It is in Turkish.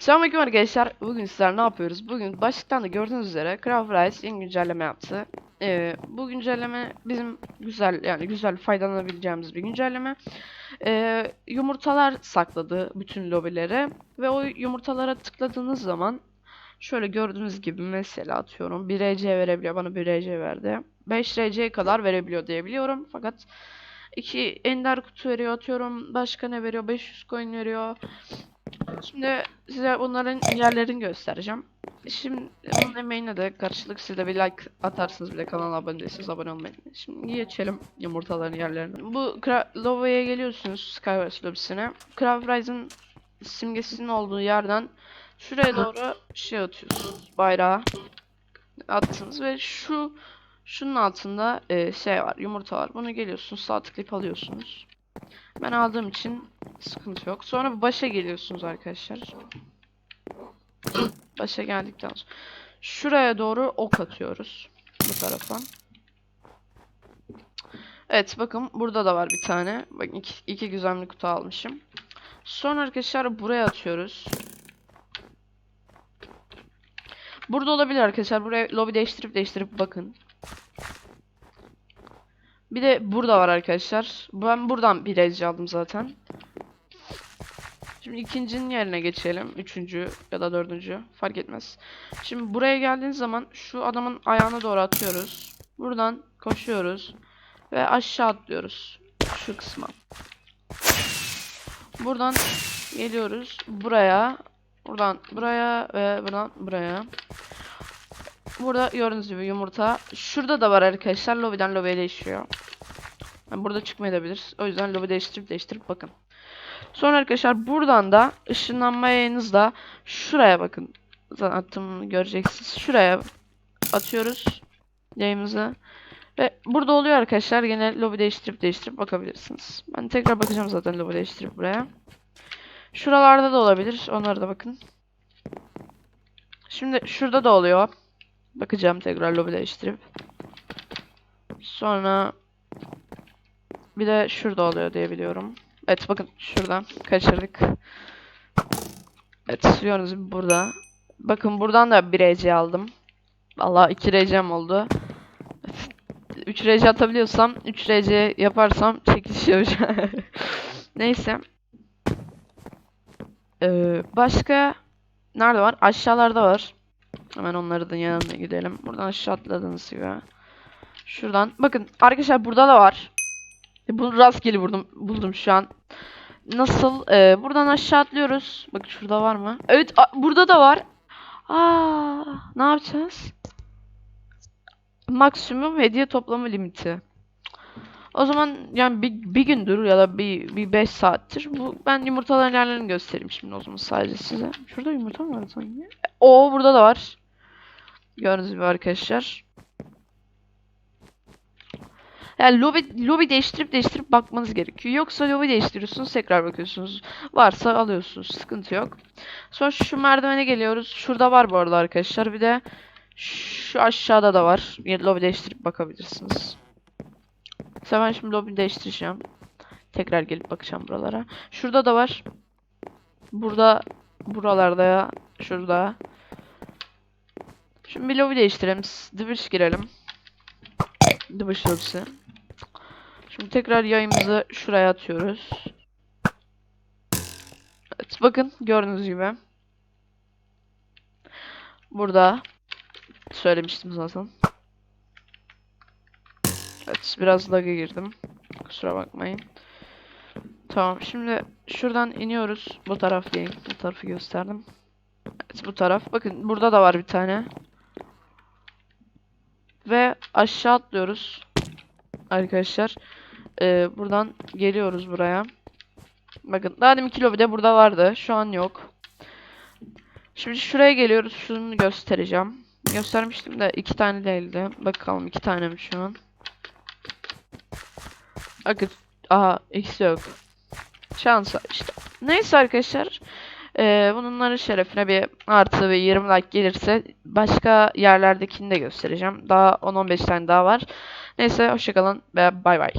Selamünaleyküm arkadaşlar. Bugün sizler ne yapıyoruz? Bugün başlıktan da gördüğünüz üzere Craft Rice yeni güncelleme yaptı. Ee, bu güncelleme bizim güzel yani güzel faydalanabileceğimiz bir güncelleme. Ee, yumurtalar sakladı bütün lobilere ve o yumurtalara tıkladığınız zaman şöyle gördüğünüz gibi mesela atıyorum 1 RC verebiliyor. Bana 1 RC verdi. 5 RC kadar verebiliyor diyebiliyorum. Fakat 2 ender kutu veriyor atıyorum. Başka ne veriyor? 500 coin veriyor. Şimdi size bunların yerlerini göstereceğim. Şimdi bunun emeğine de karşılık siz de bir like atarsınız bir de kanala abone değilseniz abone olmayı. Şimdi geçelim yumurtaların yerlerine. Bu Lova'ya geliyorsunuz Skywars lobisine. Craft Rise'ın simgesinin olduğu yerden şuraya doğru şey atıyorsunuz. Bayrağı attınız ve şu şunun altında e, şey var yumurta var. Bunu geliyorsunuz sağ tıklayıp alıyorsunuz. Ben aldığım için sıkıntı yok. Sonra başa geliyorsunuz arkadaşlar. Başa geldikten sonra şuraya doğru ok atıyoruz bu tarafa. Evet bakın burada da var bir tane. Bakın iki, iki güzellik kutu almışım. Sonra arkadaşlar buraya atıyoruz. Burada olabilir arkadaşlar. Buraya lobi değiştirip değiştirip bakın. Bir de burada var arkadaşlar. Ben buradan bir aldım zaten. Şimdi ikincinin yerine geçelim. Üçüncü ya da dördüncü. Fark etmez. Şimdi buraya geldiğiniz zaman şu adamın ayağına doğru atıyoruz. Buradan koşuyoruz. Ve aşağı atlıyoruz. Şu kısma. Buradan geliyoruz. Buraya. Buradan buraya ve buradan buraya. Burada gördüğünüz gibi yumurta. Şurada da var arkadaşlar. Lobiden lobiye değişiyor. Yani burada çıkmayabilir. O yüzden lobi değiştirip değiştirip bakın. Sonra arkadaşlar buradan da ışınlanma yayınızda şuraya bakın. Zaten attığımı göreceksiniz. Şuraya atıyoruz yayımızı. Ve burada oluyor arkadaşlar. Yine lobi değiştirip değiştirip bakabilirsiniz. Ben tekrar bakacağım zaten lobi değiştirip buraya. Şuralarda da olabilir. Onlara da bakın. Şimdi şurada da oluyor. Bakacağım tekrar lobi değiştirip. Sonra bir de şurada oluyor diye biliyorum. Evet bakın şuradan kaçırdık. Evet gördüğünüz burada. Bakın buradan da bir RC aldım. Vallahi 2 RC'm oldu. 3 RC atabiliyorsam 3 RC yaparsam çekiliş yapacağım. Neyse. Ee, başka nerede var? Aşağılarda var. Hemen onların yanına gidelim. Buradan aşağı atladığınız gibi. Şuradan. Bakın arkadaşlar burada da var. E, Bunu rastgele vurdum, buldum şu an. Nasıl? Ee, buradan aşağı atlıyoruz. Bak şurada var mı? Evet burada da var. Aa, ne yapacağız? Maksimum hediye toplama limiti. O zaman yani bir, bir gündür ya da bir, bir 5 saattir bu ben yumurtaların yerlerini göstereyim şimdi o zaman sadece size. Şurada yumurta mı var sanki? O burada da var. Gördüğünüz gibi arkadaşlar. Yani lobi, lobi değiştirip değiştirip bakmanız gerekiyor. Yoksa lobi değiştiriyorsunuz tekrar bakıyorsunuz. Varsa alıyorsunuz. Sıkıntı yok. Sonra şu merdivene geliyoruz. Şurada var bu arada arkadaşlar. Bir de şu aşağıda da var. Yine lobi değiştirip bakabilirsiniz. Mesela ben şimdi lobi değiştireceğim. Tekrar gelip bakacağım buralara. Şurada da var. Burada buralarda ya. Şurada. Şimdi bir lobi değiştirelim. Dıvış girelim. Dıvış lobisi. Şimdi tekrar yayımızı şuraya atıyoruz. Evet bakın gördüğünüz gibi. Burada söylemiştim zaten. Evet biraz lag'a girdim. Kusura bakmayın. Tamam şimdi şuradan iniyoruz. Bu taraf diyeyim. Bu tarafı gösterdim. Evet bu taraf. Bakın burada da var bir tane. Ve aşağı atlıyoruz. Arkadaşlar. Ee, buradan geliyoruz buraya. Bakın daha demin kilo de burada vardı. Şu an yok. Şimdi şuraya geliyoruz. Şunu göstereceğim. Göstermiştim de iki tane değildi. Bakalım iki tane mi şu an? Bakın. Aha ikisi yok. Şansa işte. Neyse arkadaşlar. Ee, bunların şerefine bir artı ve 20 like gelirse başka yerlerdekini de göstereceğim. Daha 10-15 tane daha var. Neyse hoşçakalın ve bay bay.